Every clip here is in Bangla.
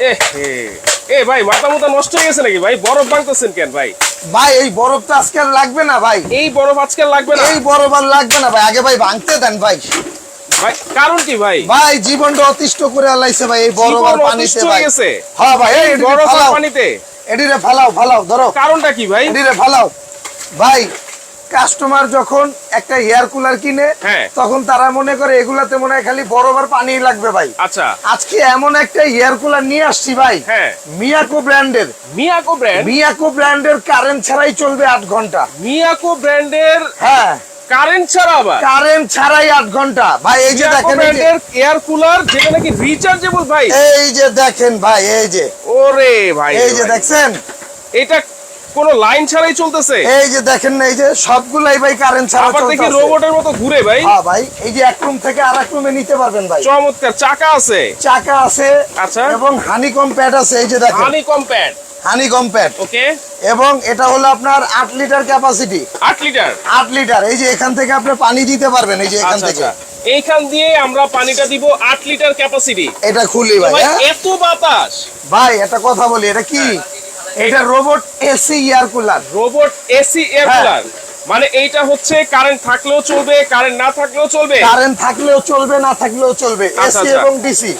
এ। ভাই মাথা মুথা নষ্ট হয়ে গেছে নাকি? ভাই বরফ ভাঙতেছেন কেন ভাই? ভাই এই বরফটা আজকে লাগবে না ভাই। এই বরফ আজকে লাগবে না? এই বরফ আর লাগবে না ভাই। আগে ভাই ভাঙতে দেন ভাই। ভাই কারণ কি ভাই? ভাই জীবনটা অতিষ্ঠ করে আলাইছে ভাই এই বরফ আর পানিতে ভাই। হয়ে ভাই এই বরফ আর ফালাও। পানিতে? এডিরে ফালাও ফালাও ধরো। কারণটা কি ভাই? এডিরে ফালাও। ভাই কাস্টমার যখন একটা এয়ার কুলার কিনে হ্যাঁ। তখন তারা মনে করে এগুলাতে মনে হয় খালি বরফ পানি লাগবে ভাই। আচ্ছা। আজকে এমন একটা এয়ার কুলার নিয়ে আসছি ভাই। হ্যাঁ। মিয়াকো ব্র্যান্ডের মিয়াকো ব্র্যান্ড মিয়াকো ব্র্যান্ডের কারেন্ট ছাড়াই চলবে আট ঘণ্টা। মিয়াকো ব্র্যান্ডের হ্যাঁ। কারেন্ট ছাড়া আবার? কারেন্ট ছাড়াই আট ঘণ্টা। ভাই এই যে দেখেন এই যে- ব্র্যান্ডের এয়ার কুলার যেটা নাকি রিচার্জেবল ভাই? এই যে দেখেন ভাই এই যে। ওরে ভাই এই যে ভাই। দেখছেন? এটা কোন লাইন ছাড়াই চলতেছে। এই যে দেখেন না এই যে সবগুলাই ভাই কারেন্ট ছাড়া আবার দেখি রোবটের মতো ঘুরে ভাই। হ্যাঁ ভাই এই যে এক রুম থেকে আর এক রুমে নিতে পারবেন ভাই। চমৎকার চাকা আছে। চাকা আছে আচ্ছা। এবং হানিকম প্যাড আছে এই যে দেখেন। Honey compact honeycomb pad okay. এবং এটা হলো আপনার আট লিটার ক্যাপাসিটি আট লিটার আট লিটার এই যে এখান থেকে আপনি পানি দিতে পারবেন এই যে এখান আচ্ছা থেকে। আচ্ছা। এইখান দিয়ে আমরা পানিটা দিব আট লিটার ক্যাপাসিটি এটা খুলি ভাই হ্যাঁ? এত বাতাস। ভাই একটা কথা বলি এটা কি? এটা robot AC air cooler robot AC air. Cooler মানে এইটা হচ্ছে কারেন্ট থাকলেও চলবে কারেন্ট না থাকলেও চলবে? কারেন্ট থাকলেও চলবে না থাকলেও চলবে। আচ্ছা, এসি আচ্ছা। এবং ডিসি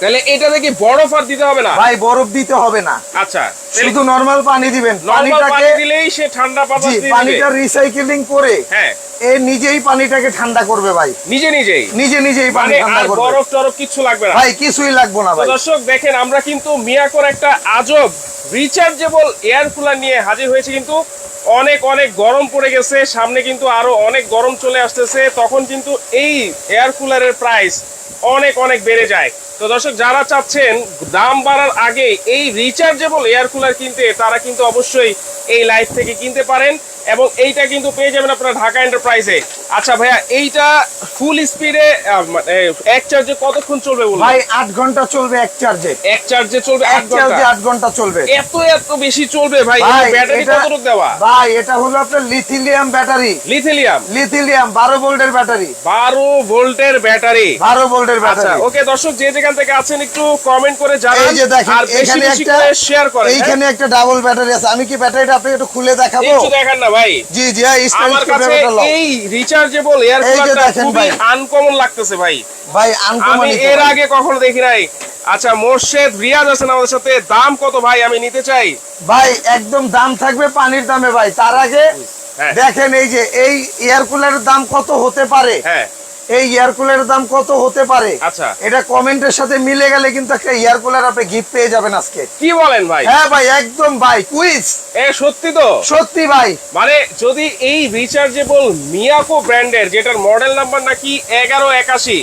তাহলে এটা দেখি বরফ আর দিতে হবে না? ভাই বরফ দিতে হবে না। আচ্ছা শুধু নরমাল পানি দিবেন। পানিটাকে দিলেই সে ঠান্ডা দিয়ে পানিটা রিসাইকেলিং করে হ্যাঁ। এ নিজেই পানিটাকে ঠান্ডা করবে ভাই। নিজে নিজেই? নিজে নিজেই পানি মানে ঠান্ডা করবে। বরফ টরফ কিছু লাগবে না? ভাই কিছুই লাগবো না ভাই। দর্শক দেখেন আমরা কিন্তু মিয়াকোর একটা আজব রিচার্জেবল এয়ার কুলার নিয়ে হাজির হয়েছে কিন্তু অনেক অনেক গরম পড়ে গেছে। সামনে কিন্তু আরও অনেক গরম চলে আসতেছে। তখন কিন্তু এই এয়ার কুলারের প্রাইস অনেক অনেক বেড়ে যায়। তো দর্শক, যারা চাচ্ছেন দাম বাড়ার আগে এই রিচার্জেবল এয়ার কুলার কিনতে, তারা কিন্তু অবশ্যই এই লাইফ থেকে কিনতে পারেন। এবং এইটা কিন্তু পেয়ে যাবেন আপনারা ঢাকা এন্টারপ্রাইজে আচ্ছা ভাইয়া এইটা ফুল স্পিডে এক চার্জে কতক্ষণ চলবে বলুন? ভাই আট ঘণ্টা চলবে এক চার্জে এক চার্জে চলবে এক আট ঘণ্টা চার্জে আট ঘণ্টা চলবে। এত এত বেশি চলবে ভাই ব্যাটারি এটা কতটুকু দেওয়া? ভাই এটা হলো আপনার লিথিলিয়াম ব্যাটারি লিথিলিয়াম লিথিলিয়াম বারো ভোল্টের ব্যাটারি বারো ভোল্টের ব্যাটারি বারো ভোল্টের আচ্ছা ব্যাটারি ওকে দর্শক যে যেখান থেকে আছেন একটু কমেন্ট করে জানান আর বেশি এখানে বেশি একটা করে শেয়ার করেন হ্যাঁ? এইখানে একটা ডাবল ব্যাটারি আছে। আমি কি ব্যাটারিটা আপনাকে একটু খুলে দেখাবো? একটু দেখান না ভাই জি জি স্টাইল আমার কাছে এই রিচার্জেবল এয়ার কুলারটা খুবই আনকমন লাগতেছে ভাই। ভাই আনকমন এর আগে কখনো দেখি নাই। আচ্ছা মোর্শেদ রিয়াজ আছেন আমাদের সাথে। দাম কত ভাই? আমি নিতে চাই। ভাই একদম দাম থাকবে পানির দামে ভাই। তার আগে হ্যাঁ। দেখেন এই যে এই এয়ার কুলারের দাম কত হতে পারে? হ্যাঁ। এই এয়ার কুলারের দাম কত হতে পারে? আচ্ছা। এটা কমেন্টের সাথে মিলে গেলে কিন্তু একটা এয়ার কুলার আপনি গিফট পেয়ে যাবেন আজকে। কি বলেন ভাই? হ্যাঁ ভাই একদম ভাই কুইজ এ সত্যি তো? সত্যি ভাই। মানে যদি এই রিচার্জেবল মিয়াকো ব্র্যান্ডের যেটার মডেল নাম্বার নাকি এগারো একাশি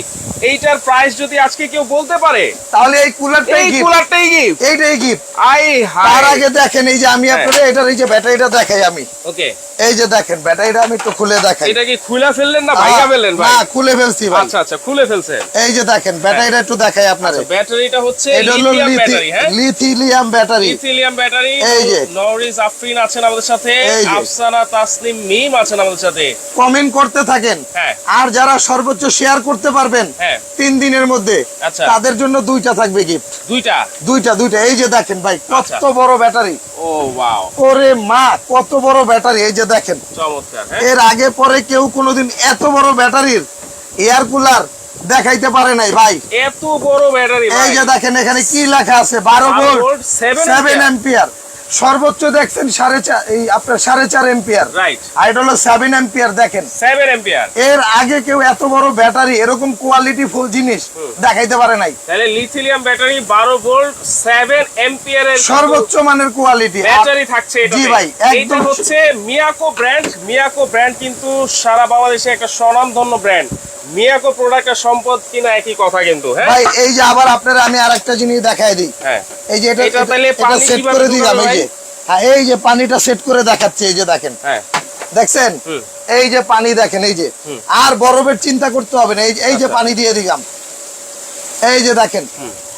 এইটার প্রাইস যদি আজকে কেউ বলতে পারে তাহলে এই কুলারটাই এই গিফট কুলারটাই গিফট এইটাই গিফট আই হাই তার আগে দেখেন এই যে আমি হ্যাঁ। আপনাদের এটার এই যে ব্যাটারিটা দেখাই আমি। ওকে। এই যে দেখেন ব্যাটারিটা আমি একটু খুলে দেখাই। এটা কি খুলে ফেললেন না ভাইয়া ফেললেন ভাই? না খুলে ফেলছি ভাই। আচ্ছা আচ্ছা খুলে ফেলছে এই যে দেখেন ব্যাটারিটা একটু দেখাই আপনারে। ব্যাটারিটা হচ্ছে লিথিয়াম ব্যাটারি হ্যাঁ? লিথিলিয়াম ব্যাটারি লিথিয়াম ব্যাটারি এই যে। নরিস আফরিন আছেন আমাদের সাথে আফসানা তাসনিম মিম আছেন আমাদের সাথে। কমেন্ট করতে থাকেন। হ্যাঁ। আর যারা সর্বোচ্চ শেয়ার করতে পারবেন হ্যাঁ। তিন দিনের মধ্যে আচ্ছা। তাদের জন্য দুইটা থাকবে গিফট দুইটা? দুইটা দুইটা। এই যে দেখেন ভাই কত আচ্ছা। বড় ব্যাটারি ও ওয়াও ওরে মা কত বড় ব্যাটারি এই যে দেখেন। চমৎকার হ্যাঁ। এর আগে পরে কেউ কোনোদিন এত বড় ব্যাটারির এয়ার কুলার দেখাইতে পারে নাই ভাই। এত বড় ব্যাটারি এই যে দেখেন এখানে কি লেখা আছে? বারো ভোল্ট সেভেন এম্পিয়ার সর্বোচ্চ দেখছেন সাড়ে চার এই আপনার সাড়ে চার এম্পিয়ার রাইট আর এটা হলো সেভেন এম্পিয়ার দেখেন। সেভেন এম্পিয়ার এর আগে কেউ এত বড় ব্যাটারি এরকম কোয়ালিটি ফুল জিনিস দেখাইতে পারে নাই। তাহলে লিথিয়াম ব্যাটারি বারো ভোল্ট সেভেন এম্পিয়ার সর্বোচ্চ মানের কোয়ালিটি ব্যাটারি থাকছে জি ভাই, একদম। হচ্ছে মিয়াকো ব্র্যান্ড মিয়াকো ব্র্যান্ড কিন্তু সারা বাংলাদেশে একটা স্বনামধন্য ব্র্যান্ড মিয়াকো প্রোডাক্টের সম্পদ কিনা একই কথা কিন্তু হ্যাঁ? ভাই এই যে আবার আপনারা আমি আরেকটা জিনিস দেখাই দিই। হ্যাঁ। এই যে এটা এটা তাহলে পানি সেট করে দিলাম এই হ্যাঁ এই যে পানিটা সেট করে দেখাচ্ছে এই যে দেখেন। হ্যাঁ। দেখছেন? এই যে পানি দেখেন এই যে। আর বরফের চিন্তা করতে হবে না এই যে- এই যে আচ্ছা। পানি দিয়ে দিলাম। এই যে দেখেন।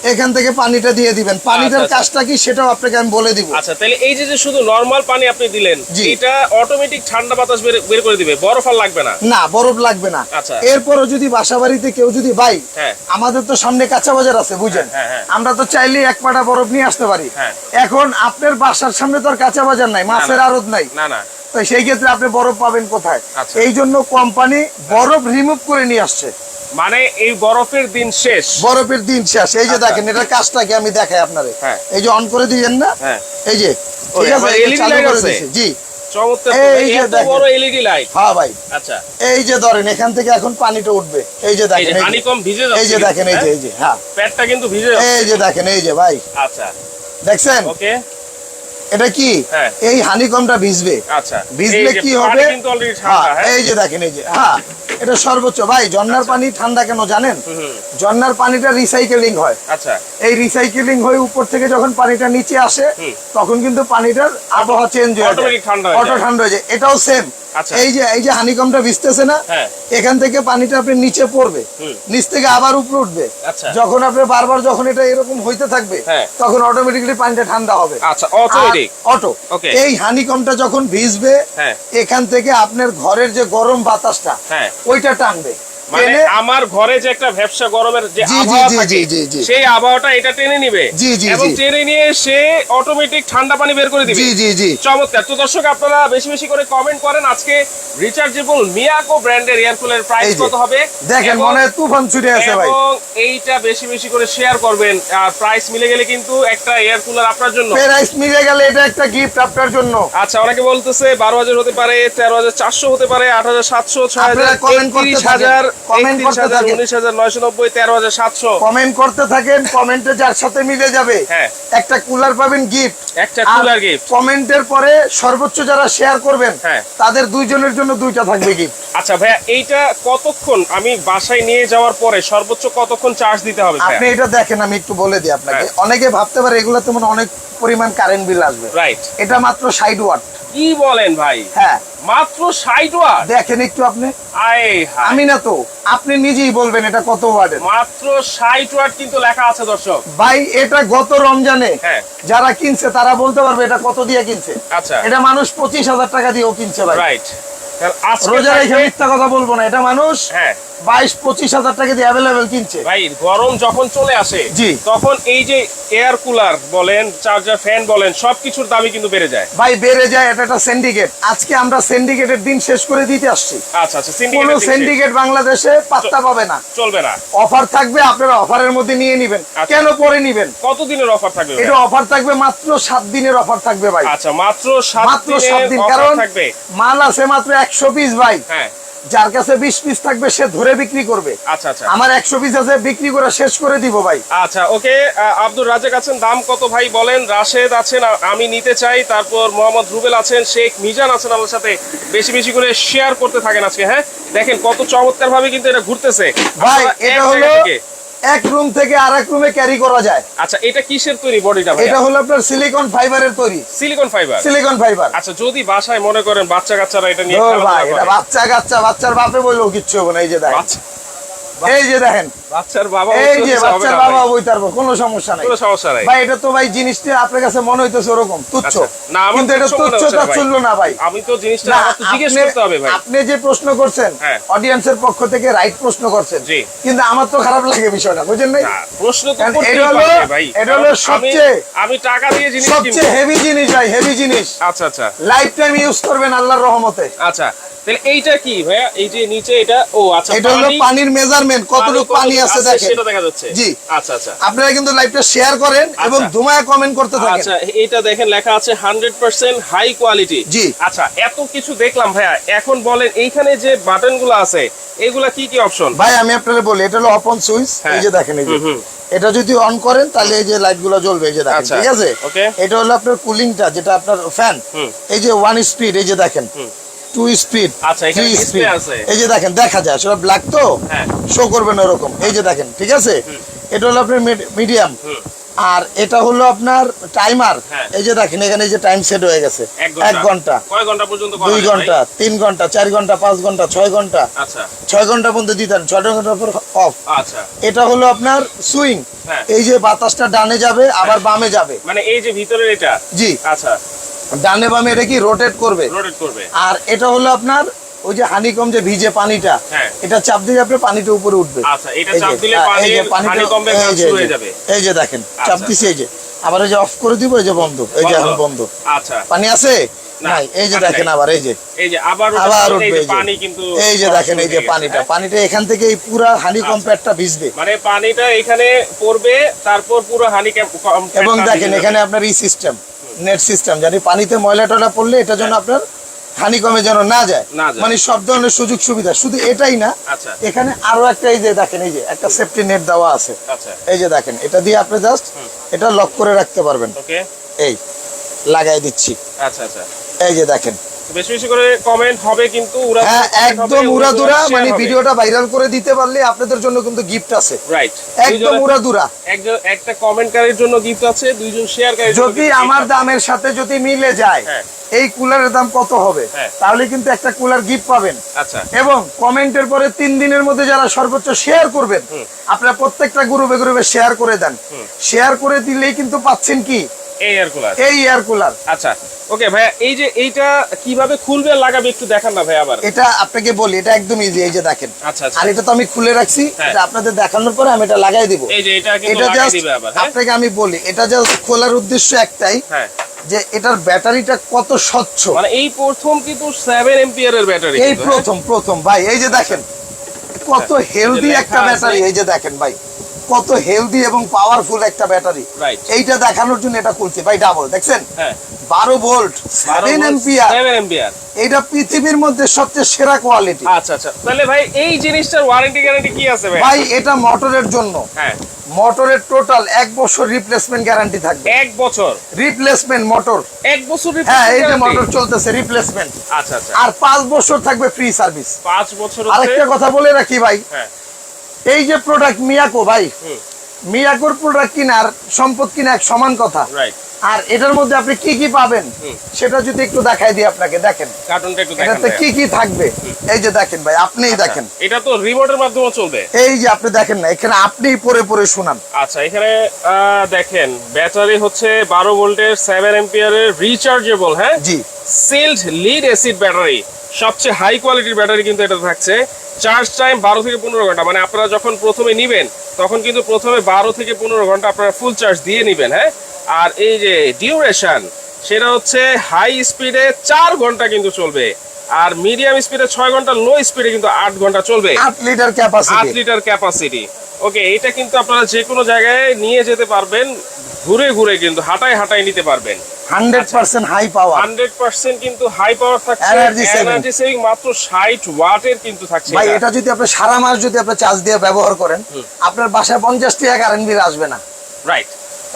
এখান থেকে পানিটা দিয়ে দিবেন পানিটার আচ্ছা, আচ্ছা। কাজটা কি সেটাও আপনাকে আমি বলে দিব আচ্ছা তাহলে এই যে শুধু নরমাল পানি আপনি দিলেন এটা অটোমেটিক ঠান্ডা বাতাস বের করে দিবে বরফ আর লাগবে না না বরফ লাগবে না আচ্ছা। এরপরও যদি বাসা বাড়িতে কেউ যদি ভাই হ্যাঁ। আমাদের তো সামনে কাঁচা বাজার আছে বুঝেন হ্যাঁ, হ্যাঁ। আমরা তো চাইলেই এক পাটা বরফ নিয়ে আসতে পারি। এখন আপনার বাসার সামনে তো আর কাঁচা বাজার নাই মাছের না। আড়ত নাই না না তো সেই ক্ষেত্রে আপনি বরফ পাবেন কোথায় আচ্ছা। এই জন্য কোম্পানি বরফ রিমুভ করে নিয়ে আসছে মানে এই বরফের দিন শেষ। বরফের দিন শেষ। এই যে আচ্ছা। দেখেন এটার কাজটা কি আমি দেখাই আপনারে। হ্যাঁ। এই যে অন করে দিয়েন না? হ্যাঁ। এই যে ঠিক আছে লাইট আছে? জি। এই যে হ্যাঁ আচ্ছা। এই যে ধরেন এখান থেকে এখন পানিটা উঠবে। এই যে দেখেন এই যে- এই দেখেন এই যে এই যে হ্যাঁ। প্যাডটা কিন্তু ভিজে এই যে দেখেন এই যে ভাই। আচ্ছা। দেখছেন? ওকে এটা কি? হ্যাঁ। এই হানিকমটা ভিজবে। আচ্ছা। ভিজলে কি হবে? হ্যাঁ, হ্যাঁ? এই যে দেখেন এই যে হ্যাঁ এটা সর্বোচ্চ। ভাই জন্নার পানি ঠান্ডা কেন জানেন? জন্নার পানিটা রিসাইকেলিং হয়। আচ্ছা। এই রিসাইকেলিং হয়ে উপর থেকে যখন পানিটা নিচে আসে তখন কিন্তু পানিটার আবহাওয়া চেঞ্জ হয়ে যায়। ঠান্ডা হয়ে অটো। ঠান্ডা হয়ে যায়। এটাও সেম আচ্ছা। এই যে এই যে হানিকমটা ভিজতেছে না হ্যাঁ। এখান থেকে পানিটা আপনি নিচে পড়বে নিচ থেকে আবার উপরে উঠবে আচ্ছা। যখন আপনি বারবার যখন এটা এরকম হইতে থাকবে হ্যাঁ। তখন অটোমেটিক্যালি পানিটা ঠান্ডা হবে আচ্ছা অটো Okay. এই হানিকমটা যখন ভিজবে হ্যাঁ। এখান থেকে আপনার ঘরের যে গরম বাতাসটা ওইটা টানবে মানে আমার ঘরে যে একটা ব্যবসা গরমের যে আবহাওয়া থাকে। সেই আবহাওয়াটা এটা টেনে নিবে। এবং টেনে নিয়ে সে অটোমেটিক ঠান্ডা পানি বের করে দিবে। জি জি জি। চমৎকার। তো দর্শক আপনারা বেশি বেশি করে কমেন্ট করেন আজকে রিচার্জেবল মিয়াকো ব্র্যান্ডের এয়ার কুলার প্রাইস কত হবে? দেখেন মনে হয় তুফান ছুটে আছে ভাই। এবং এইটা বেশি বেশি করে শেয়ার করবেন। আর প্রাইস মিলে গেলে কিন্তু একটা এয়ার কুলার আপনার জন্য। প্রাইস মিলে গেলে এটা একটা গিফট আপনার জন্য। আচ্ছা অনেকে বলতেছে বারো হাজার হতে পারে তেরো হাজার চারশো হতে পারে আট হাজার সাতশো ছয় হাজার আপনারা করতে হাজার একত্রিশ করতে থাকেন। উনিশ হাজার নয়শো নব্বই তেরো হাজার সাতশো কমেন্ট করতে থাকেন কমেন্টে যার সাথে মিলে যাবে হ্যাঁ। একটা কুলার পাবেন গিফট একটা কুলার গিফট কমেন্টের পরে সর্বোচ্চ যারা শেয়ার করবেন হ্যাঁ। তাদের দুইজনের জন্য দুইটা থাকবে গিফট আচ্ছা ভাইয়া এইটা কতক্ষণ আমি বাসায় নিয়ে যাওয়ার পরে সর্বোচ্চ কতক্ষণ চার্জ দিতে হবে আপনি এটা দেখেন আমি একটু বলে দিই আপনাকে হ্যাঁ। অনেকে ভাবতে পারে এগুলোতে তো হয় অনেক পরিমাণ কারেন্ট বিল আসবে। রাইট এটা মাত্র ষাট ওয়াট কি বলেন ভাই? হ্যাঁ। মাত্র ষাট ওয়াট দেখেন একটু আপনি। আয় হায়। আমি না তো আপনি নিজেই বলবেন এটা কত ওয়াটের মাত্র ষাট ওয়াট কিন্তু লেখা আছে দর্শক। ভাই এটা গত রমজানে হ্যাঁ। যারা কিনছে তারা বলতে পারবে এটা কত দিয়ে কিনছে। আচ্ছা। এটা মানুষ পঁচিশ হাজার টাকা দিয়েও কিনছে ভাই। রাইট আজকে রোজা রেখে থাকবে- মিথ্যা কথা বলব না এটা মানুষ হ্যাঁ। বাইশ পঁচিশ হাজার টাকা দিয়ে অ্যাভেলেবেল কিনছে। ভাই গরম যখন চলে আসে জি। তখন এই যে এয়ার কুলার বলেন চার্জার ফ্যান বলেন সবকিছুর দামই কিন্তু বেড়ে যায়। ভাই বেড়ে যায় এটা একটা সিন্ডিকেট আজকে আমরা সিন্ডিকেটের দিন শেষ করে দিতে আসছি। আচ্ছা আচ্ছা কোন। সিন্ডিকেট বাংলাদেশে পাত্তা পাবে না। চলবে না। অফার থাকবে আপনারা অফারের মধ্যে নিয়ে নিবেন। আচ্ছা। কেন পরে নিবেন? কত দিনের অফার থাকবে এটা অফার থাকবে মাত্র সাত দিনের অফার থাকবে ভাই। আচ্ছা মাত্র সাত মাত্র সাত দিন কারণ থাকবে। মাল আছে মাত্র একশো পিস ভাই। হ্যাঁ। যার কাছে বিশ পিস থাকবে সে ধরে বিক্রি করবে। আচ্ছা আচ্ছা। আমার একশো পিস আছে বিক্রি করে শেষ করে দিব ভাই। আচ্ছা ওকে আব্দুর রাজেক আছেন দাম কত ভাই বলেন? রাশেদ আছেন আমি নিতে চাই তারপর মোহাম্মদ রুবেল আছেন শেখ মিজান আছেন আমার সাথে বেশি বেশি করে শেয়ার করতে থাকেন আজকে হ্যাঁ? দেখেন কত চমৎকার ভাবে কিন্তু এটা ঘুরতেছে। ভাই এটা হলো এক রুম থেকে আর এক রুমে ক্যারি করা যায়। আচ্ছা এটা কিসের তৈরি বডিটা এটা হলো আপনার সিলিকন ফাইবারের তৈরি। সিলিকন ফাইবার সিলিকন ফাইবার আচ্ছা যদি বাসায় মনে করেন বাচ্চা কাচ্চারা এটা নিয়ে খেলা ভাই এটা বাচ্চা কাচ্চা বাচ্চার বাপে বললেও কিচ্ছু হবে না এই যে দেখেন। এই যে দেখেন বাচ্চার বাবা এই যে বাচ্চার বাবা ভাই। কোনো সমস্যা নাই। কোনো সমস্যা নাই। ভাই এটা তো ভাই জিনিসটা আপনার কাছে মনে হইতেছে ওরকম তুচ্ছ। আচ্ছা। না, আমার কিন্তু এটা তুচ্ছ না ভাই। তাচ্ছল্য না ভাই। আমি তো জিনিসটা আমার তো জিজ্ঞেস আপনি- করতে হবে ভাই। আপনি যে প্রশ্ন করছেন হ্যাঁ। অডিয়েন্সের পক্ষ থেকে রাইট প্রশ্ন করছেন। কিন্তু আমার তো খারাপ লাগে বিষয়টা বুঝেন নাই? প্রশ্ন তো করতেই এটা ভাই। এটা হলো সবচেয়ে- আমি টাকা দিয়ে জিনিস সবচেয়ে হেভি জিনিস ভাই হেভি জিনিস। আচ্ছা আচ্ছা। লাইফ টাইম ইউজ করবেন আল্লাহর রহমতে। আচ্ছা তাহলে এইটা কি ভাইয়া? এই যে নিচে এটা ও আচ্ছা এটা হলো পানির মেজারমেন্ট কতটুকু পানি আছে দেখেন। সেটা দেখা যাচ্ছে। জি। আচ্ছা আচ্ছা। আপনারা কিন্তু লাইভটা শেয়ার করেন এবং আচ্ছা। ধুমায় কমেন্ট করতে থাকেন। আচ্ছা এটা দেখেন লেখা আছে হান্ড্রেড পার্সেন্ট হাই কোয়ালিটি জি। আচ্ছা এত কিছু দেখলাম ভাইয়া। এখন বলেন এইখানে যে বাটনগুলো আছে এগুলা কি কি অপশন ভাই আমি আপনাদের বলি এটা হলো অপন সুইচ হ্যাঁ। এই যে দেখেন এই যে। এটা যদি অন করেন তাহলে এই যে লাইটগুলো জ্বলবে এই যে দেখেন আচ্ছা, ঠিক আছে? এটা হলো আপনার কুলিংটা যেটা আপনার ফ্যান এই যে ওয়ান স্পিড এই যে দেখেন। টু স্পিড আচ্ছা, এখানে থ্রি স্পিড আছে। এই যে দেখেন দেখা যায় সেটা ব্ল্যাক তো? হ্যাঁ। শো করবে না ওরকম। এই যে দেখেন ঠিক আছে? এটা হলো আপনার মিডিয়াম আর এটা হলো আপনার টাইমার হ্যাঁ। এই যে দেখেন এখানে এই যে টাইম সেট হয়ে গেছে। এক ঘণ্টা। কয় ঘণ্টা পর্যন্ত দুই ঘণ্টা তিন ঘণ্টা চার ঘণ্টা পাঁচ ঘণ্টা ছয় ঘণ্টা। আচ্ছা। ছয় ঘণ্টা পর্যন্ত দিতেন ছয় ঘণ্টার পর অফ আচ্ছা। এটা হলো আপনার সুইং হ্যাঁ। এই যে বাতাসটা ডানে যাবে আবার বামে যাবে। মানে এই যে ভিতরের এটা? জি। আচ্ছা। ডানে বামে এটা কি রোটেট করবে রোটেট করবে আর এটা হলো আপনার ওই যে হানিকম যে ভিজে পানিটা হ্যাঁ। এটা চাপ দিলে আপনার পানিটা উপরে উঠবে আচ্ছা, এটা এই যে, চাপ দিলে শুরু হয়ে যাবে। এই দেখেন চাপ আচ্ছা। দিছি এই যে আবার এই যে অফ করে দিব এই যে বন্ধ এই যে এখন বন্ধ আচ্ছা পানি আছে নাই এই যে দেখেন আবার এই যে এই যে আবার আবার উঠবে যে এই যে পানি কিন্তু এই যে দেখেন এই যে পানিটা হ্যাঁ? পানিটা এখান থেকে এই পুরা ভিজবে মানে পানিটা এখানে পড়বে তারপর পুরো হানি এবং দেখেন এখানে আপনার ই সিস্টেম নেট সিস্টেম জানি পানিতে ময়লা টয়লা পড়লে এটা যেন আপনার হানি কমে যেন না যায়। মানে সব ধরনের সুযোগ সুবিধা শুধু এটাই না আচ্ছা। এখানে আরও একটা এই যে দেখেন এই যে একটা সেফটি নেট দেওয়া আছে। আচ্ছা। এই যে দেখেন এটা দিয়ে আপনি জাস্ট এটা লক করে রাখতে পারবেন। এই লাগাই দিচ্ছি। আচ্ছা আচ্ছা। এই যে দেখেন বেশি বেশি করে কমেন্ট হবে কিন্তু উড়া হ্যাঁ একদম মানে ভিডিওটা ভাইরাল করে দিতে পারলে আপনাদের জন্য কিন্তু গিফট আছে। রাইট একদম একজন একটা কমেন্টকারীর জন্য গিফট আছে দুইজন শেয়ারকারীর জন্য যদি আমার দামের সাথে যদি মিলে যায় হ্যাঁ। এই কুলারের দাম কত হবে? হ্যাঁ। তাহলে কিন্তু একটা কুলার গিফট পাবেন। আচ্ছা। এবং কমেন্টের পরে তিন দিনের মধ্যে যারা সর্বোচ্চ শেয়ার করবেন আপনারা প্রত্যেকটা গ্রুপে গ্রুপে শেয়ার করে দেন। শেয়ার করে দিলেই কিন্তু পাচ্ছেন কি? এই এয়ার কুলার এই এয়ার কুলার আচ্ছা ওকে ভাইয়া এই যে এইটা কীভাবে খুলবে লাগাবে একটু দেখান না ভাই আবার। এটা আপনাকে বলি এটা একদম ইজি এই যে দেখেন। আচ্ছা আচ্ছা। আর এটা তো আমি খুলে রাখছি হ্যাঁ। এটা আপনাদের দেখানোর পরে আমি এটা লাগাই দিব। এই যে এটা কিন্তু লাগাই দিবে আবার হ্যাঁ। আপনাকে আমি বলি এটা জাস্ট খোলার উদ্দেশ্য একটাই হ্যাঁ। যে এটার ব্যাটারিটা কত স্বচ্ছ। মানে এই প্রথম কিন্তু 7 এম্পিয়ারের ব্যাটারি এই প্রথম প্রথম ভাই এই যে দেখেন কত হেলদি একটা ব্যাটারি এই যে দেখেন ভাই। কত হেলদি এবং পাওয়ারফুল একটা ব্যাটারি। এইটা দেখানোর জন্য এটা খুলছি। ভাই ডাবল দেখছেন? হ্যাঁ। বারো ভোল্ট সেভেন এম্পিয়ার এটা পৃথিবীর মধ্যে সবচেয়ে সেরা কোয়ালিটি আচ্ছা আচ্ছা। তাহলে ভাই এই জিনিসটার ওয়ারেন্টি গ্যারান্টি কি আছে ভাই? ভাই এটা মোটরের জন্য। হ্যাঁ। মোটরের টোটাল এক বছর রিপ্লেসমেন্ট গ্যারান্টি থাকবে। এক বছর? রিপ্লেসমেন্ট মোটর এক বছর হ্যাঁ এই যে মোটর চলতেছে রিপ্লেসমেন্ট আচ্ছা আচ্ছা। আর পাঁচ বছর থাকবে ফ্রি সার্ভিস পাঁচ বছর আরেকটা কথা বলে রাখি ভাই। হ্যাঁ। এই যে প্রোডাক্ট মিয়াকো ভাই মিয়াকোর প্রোডাক্ট কিনার সম্পদ কিনা এক সমান কথা। রাইট আর এটার মধ্যে আপনি কি কি পাবেন সেটা যদি একটু দেখাই দিই আপনাকে দেখেন। এটাতে কি কি থাকবে? এই যে দেখেন ভাই আপনিই আচ্ছা, দেখেন। এটা তো রিমোটের মাধ্যমে চলবে। এই যে আপনি দেখেন না এখানে আপনিই পরে পরে শুনান। আচ্ছা এখানে দেখেন ব্যাটারি হচ্ছে বারো ভোল্টের সেভেন এম্পিয়ারের রিচার্জেবল হ্যাঁ? জি। সিল্ড লিড অ্যাসিড ব্যাটারি সবচেয়ে হাই কোয়ালিটির ব্যাটারি কিন্তু এটা থাকছে। চার্জ টাইম বারো থেকে পনেরো ঘণ্টা। মানে আপনারা যখন প্রথমে নিবেন তখন কিন্তু প্রথমে বারো থেকে পনেরো ঘণ্টা আপনারা ফুল চার্জ দিয়ে নিবেন হ্যাঁ? আর এই যে ডিউরেশন সেটা হচ্ছে হাই স্পিডে চার ঘণ্টা কিন্তু চলবে। আর মিডিয়াম স্পিডে ছয় ঘণ্টা লো স্পিডে কিন্তু আট ঘণ্টা চলবে। আট লিটার আট লিটার ক্যাপাসিটি ওকে এটা কিন্তু আপনারা যে কোনো জায়গায় নিয়ে যেতে পারবেন। ঘুরে ঘুরে কিন্তু হাঁটায় হাঁটায় নিতে পারবেন। Hundred percent high power hundred percent কিন্তু হাই পাওয়ার থাকছে এনার্জি সেভিং মাত্র ষাট ওয়াটের কিন্তু থাকছে ভাই এটা। যদি আপনি সারা মাস যদি আপনি চার্জ দিয়ে ব্যবহার করেন আপনার বাসায় পঞ্চাশ টাকা কারেন্ট বিল আসবে না। রাইট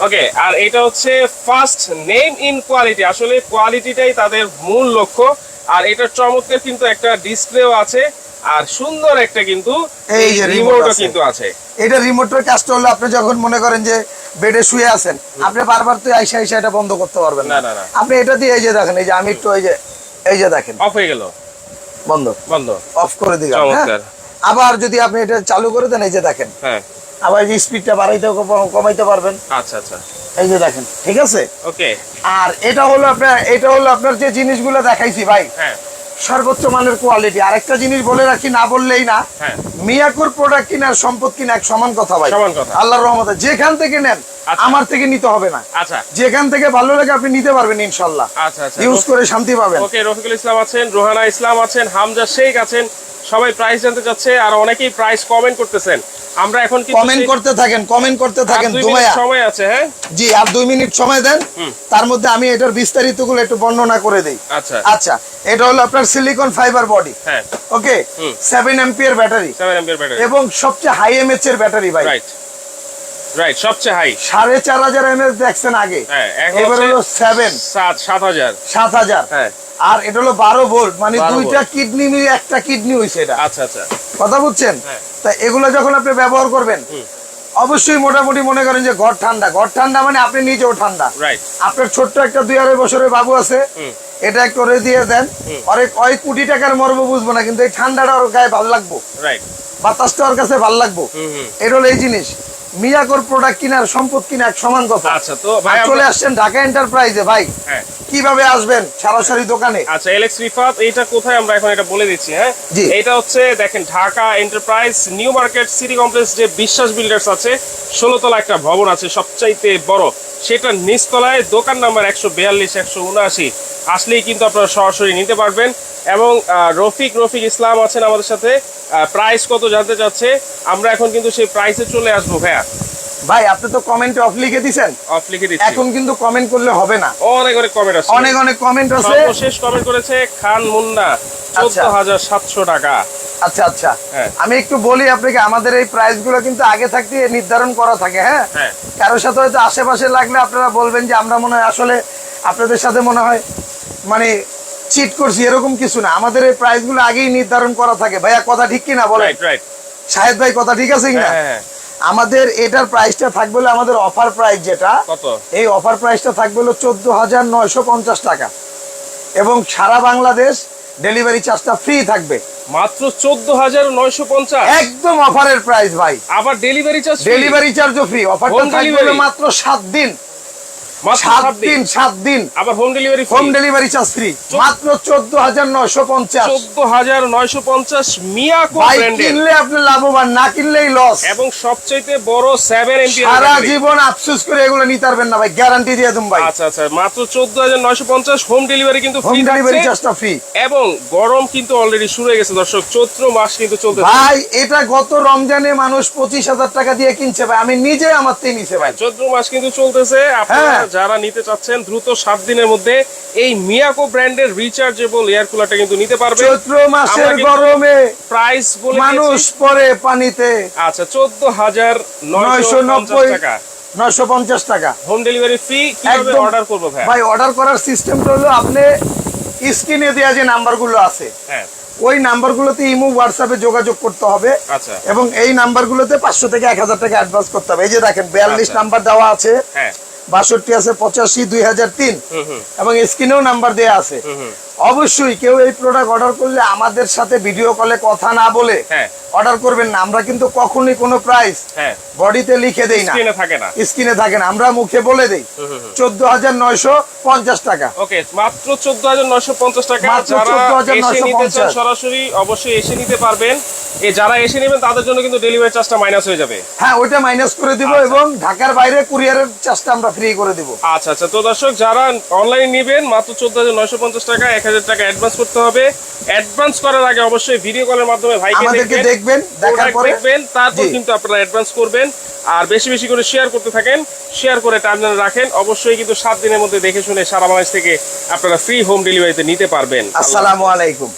ওকে আর এটা হচ্ছে ফার্স্ট নেম ইন কোয়ালিটি আসলে কোয়ালিটিটাই তাদের মূল লক্ষ্য। আর এটার চমৎকার কিন্তু একটা ডিসপ্লেও আছে। আর সুন্দর একটা কিন্তু এই রিমোটও কিন্তু আছে। এটা রিমোটের কাজটা হলো আপনি যখন মনে করেন যে বেডে শুয়ে আছেন আপনি বারবার তো আইসা আইসা এটা বন্ধ করতে পারবেন না। না, না, না। আপনি এটা দিয়ে এই যে দেখেন এই যে আমি একটু এই যে এই যে দেখেন। অফ হয়ে গেল। বন্ধ। বন্ধ। অফ করে দিলাম হ্যাঁ? আবার যদি আপনি এটা চালু করে দেন এই যে দেখেন। হ্যাঁ। আবার এই যে স্পিডটা বাড়াইতে কমাইতে পারবেন। আচ্ছা আচ্ছা। এই যে দেখেন ঠিক আছে? ওকে আর এটা হলো আপনার এটা হলো আপনার যে জিনিসগুলো দেখাইছি ভাই হ্যাঁ। সর্বোচ্চ মানের কোয়ালিটি আরেকটা জিনিস বলে রাখি না বললেই না। হ্যাঁ। মিয়াকুর প্রোডাক্ট কিনার সম্পদ কিনা এক সমান কথা ভাই। সমান কথা। আল্লাহর রহমতে যেখান থেকে নেন আচ্ছা। আমার থেকে নিতে হবে না। আচ্ছা। যেখান থেকে ভালো লাগে আপনি নিতে পারবেন ইনশাল্লাহ। আচ্ছা আচ্ছা। ইউজ করে শান্তি পাবেন। ওকে রফিকুল ইসলাম আছেন রোহানা ইসলাম আছেন হামজা শেখ আছেন সবাই প্রাইস জানতে চাচ্ছে আর অনেকেই প্রাইস কমেন্ট করতেছেন। আমরা এখন কমেন্ট করতে থাকেন কমেন্ট করতে থাকেন সময় আছে হ্যাঁ? জি আর দুই মিনিট সময় দেন। তার মধ্যে আমি এটার বিস্তারিতগুলো একটু বর্ণনা করে দিই। আচ্ছা। আচ্ছা এটা হলো আপনার সিলিকন ফাইবার বডি হ্যাঁ। Okay. Seven ampere battery seven ampere battery এবং সবচেয়ে হাই এমএচ এর ব্যাটারি ভাই। রাইট রাইট সবচেয়ে হাই সাড়ে চার হাজার এমএচ দেখছেন আগে। হ্যাঁ এবার হলো সেভেন সাত সাত হাজার। সাত হাজার। হ্যাঁ। আর এটা হলো বারো ভোল্ট মানে দুইটা কিডনি মিলে একটা কিডনি হয়েছে এটা। আচ্ছা আচ্ছা। কথা বুঝছেন? হ্যাঁ। তা এগুলো যখন আপনি ব্যবহার করবেন অবশ্যই মোটামুটি মনে করেন যে ঘর ঠান্ডা। ঘর ঠান্ডা মানে আপনি নিজেও ঠান্ডা। আপনার ছোট্ট একটা দুই আড়াই বছরের বাবু আছে এটা একটু ওরে দিয়ে দেন। অনেক কয়েক কোটি টাকার মর্ম বুঝব না কিন্তু এই ঠান্ডাটা ওর গায়ে ভালো লাগবো। বাতাসটা ওর কাছে ভালো লাগবো। এটা হলো এই জিনিস। মিয়াকোর প্রোডাক্ট কিনার সম্পদ কিনা এক সমান কথা। আচ্ছা তো ভাই চলে আসছেন ঢাকা এন্টারপ্রাইজে ভাই হ্যাঁ। কীভাবে আসবেন সরাসরি দোকানে? আচ্ছা এলেক্স রিফাত এইটা কোথায় আমরা এখন এটা বলে দিচ্ছি হ্যাঁ। এটা হচ্ছে দেখেন Dhaka enterprise new market city complex যে বিশ্বাস বিল্ডার্স আছে ষোলোতলা একটা ভবন আছে সবচাইতে বড়। সেটা নিচতলায় দোকান নাম্বার একশো বিয়াল্লিশ একশো উনআশি। আসলেই কিন্তু আপনারা সরাসরি নিতে পারবেন। এবং রফিক রফিক ইসলাম আছেন আমাদের সাথে। প্রাইস কত জানতে চাচ্ছে? আমরা এখন কিন্তু সেই প্রাইসে চলে আসব ভাইয়া। ভাই আপনি তো কমেন্টে অফ লিখে দিছেন। অফ লিখে দিচ্ছি। এখন কিন্তু কমেন্ট করলে হবে না। অনেক অনেক কমেন্ট আছে। অনেক অনেক কমেন্ট আছে। সর্বশেষ কমেন্ট করেছে খান মুন্না চোদ্দ হাজার সাতশো টাকা। আচ্ছা আচ্ছা। হ্যাঁ। আমি একটু বলি আপনাকে আমাদের এই প্রাইসগুলো কিন্তু আগে থাকতে নির্ধারণ করা থাকে হ্যাঁ? হ্যাঁ। কারোর সাথে হয়তো আশেপাশে লাগলে আপনারা বলবেন যে আমরা মনে হয় আসলে আপনাদের সাথে মনে হয় মানে চিট করছি এরকম কিছু না। আমাদের এই প্রাইসগুলো আগেই নির্ধারণ করা থাকে। ভাইয়া কথা ঠিক কিনা রাইট শাহেদ ভাই কথা ঠিক আছে কিনা? হ্যাঁ হ্যাঁ। আমাদের এটার প্রাইসটা থাকবে আমাদের অফার প্রাইস যেটা। এই অফার প্রাইসটা থাকবে হলো চোদ্দ হাজার নয়শো পঞ্চাশ টাকা। এবং সারা বাংলাদেশ ডেলিভারি চার্জটা ফ্রি থাকবে। মাত্র চোদ্দ হাজার নয়শো পঞ্চাশ? একদম অফারের প্রাইস ভাই। আবার ডেলিভারি চার্জ ডেলিভারি চার্জও ফ্রি অফারটা থাকবে মাত্র সাত দিন। সাত দিন সাত দিন। আবার home delivery home delivery charge free মাত্র চোদ্দ হাজার নয়শো পঞ্চাশ। চোদ্দ হাজার নয়শো পঞ্চাশ মিয়াকো কিনলে আপনি লাভবান না কিনলেই লস এবং সবচাইতে বড় সেভেন এমপি সারা জীবন আফসোস করে এগুলো নিতে পারবেন না ভাই গ্যারান্টি দিয়ে দেবো ভাই। আচ্ছা আচ্ছা মাত্র চোদ্দ হাজার নয়শো পঞ্চাশ হোম ডেলিভারি কিন্তু হোম ডেলিভারি চার্জটা ফ্রি এবং গরম কিন্তু অলরেডি শুরু হয়ে গেছে দর্শক চৈত্র মাস কিন্তু চলতেছে ভাই এটা গত রমজানে মানুষ পঁচিশ হাজার টাকা দিয়ে কিনছে ভাই আমি নিজে আমার নিছে ভাই। চৈত্র মাস কিন্তু চলতেছে আপনারা। যারা নিতে চাচ্ছেন দ্রুত সাত দিনের মধ্যে এই মিয়াকো ব্র্যান্ডের রিচার্জেবল এয়ার কুলারটা কিন্তু নিতে পারবেন। চৈত্র মাসের গরমে প্রাইস বলে মানুষ পরে পানিতে আচ্ছা চোদ্দ হাজার নয়শো নব্বই টাকা। নয়শো পঞ্চাশ টাকা। হোম ডেলিভারি ফ্রি কীভাবে একদম। অর্ডার করব ভাই? ভাই অর্ডার করার সিস্টেমটা হলো আপনি স্ক্রিনে দেওয়া যে নাম্বারগুলো আছে হ্যাঁ। ওই নাম্বারগুলোতে ইমো হোয়াটসঅ্যাপে যোগাযোগ করতে হবে আচ্ছা। এবং এই নাম্বারগুলোতে পাঁচশো থেকে এক হাজার টাকা অ্যাডভান্স করতে হবে। এই যে দেখেন বিয়াল্লিশ আচ্ছা। নাম্বার দেওয়া আছে। হ্যাঁ। বাষট্টি আছে পঁচাশি দুই হাজার তিন। এবং স্ক্রিনেও নাম্বার দেওয়া আছে। অবশ্যই কেউ এই প্রোডাক্ট অর্ডার করলে আমাদের সাথে ভিডিও কলে কথা না বলে হ্যাঁ। অর্ডার করবেন না। আমরা কিন্তু কখনোই কোনো প্রাইস হ্যাঁ। বডিতে লিখে দেই না। স্ক্রিনে থাকে না। স্ক্রিনে থাকে না। আমরা মুখে বলে দেই। চোদ্দ হাজার নয়শো পঞ্চাশ টাকা। ওকে মাত্র চোদ্দ হাজার নয়শো পঞ্চাশ টাকা। মাত্র যারা 14,950 এসে নিতে সরাসরি অবশ্যই এসে নিতে পারবেন। এ যারা এসে নেবেন তাদের জন্য কিন্তু ডেলিভারি চার্জটা মাইনাস হয়ে যাবে। হ্যাঁ ওইটা মাইনাস করে দিব আচ্ছা। এবং ঢাকার বাইরে কুরিয়ারের চার্জটা আমরা ফ্রি করে দিব। আচ্ছা আচ্ছা। তো দর্শক যারা অনলাইন নেবেন মাত্র চোদ্দ হাজার নয়শো পঞ্চাশ টাকা এক হাজার টাকা অ্যাডভান্স করতে হবে। অ্যাডভান্স করার আগে অবশ্যই ভিডিও কলের মাধ্যমে ভাইকে দেখবেন দেখার পরে। দেখবেন তারপর কিন্তু আপনারা অ্যাডভান্স করবেন। আর বেশি বেশি করে শেয়ার করতে থাকেন শেয়ার করে টার্মিনাল রাখেন। অবশ্যই কিন্তু সাত দিনের মধ্যে দেখে শুনে সারা বাংলাদেশ থেকে আপনারা ফ্রি হোম ডেলিভারিতে নিতে পারবেন। আসসালামু আলাইকুম।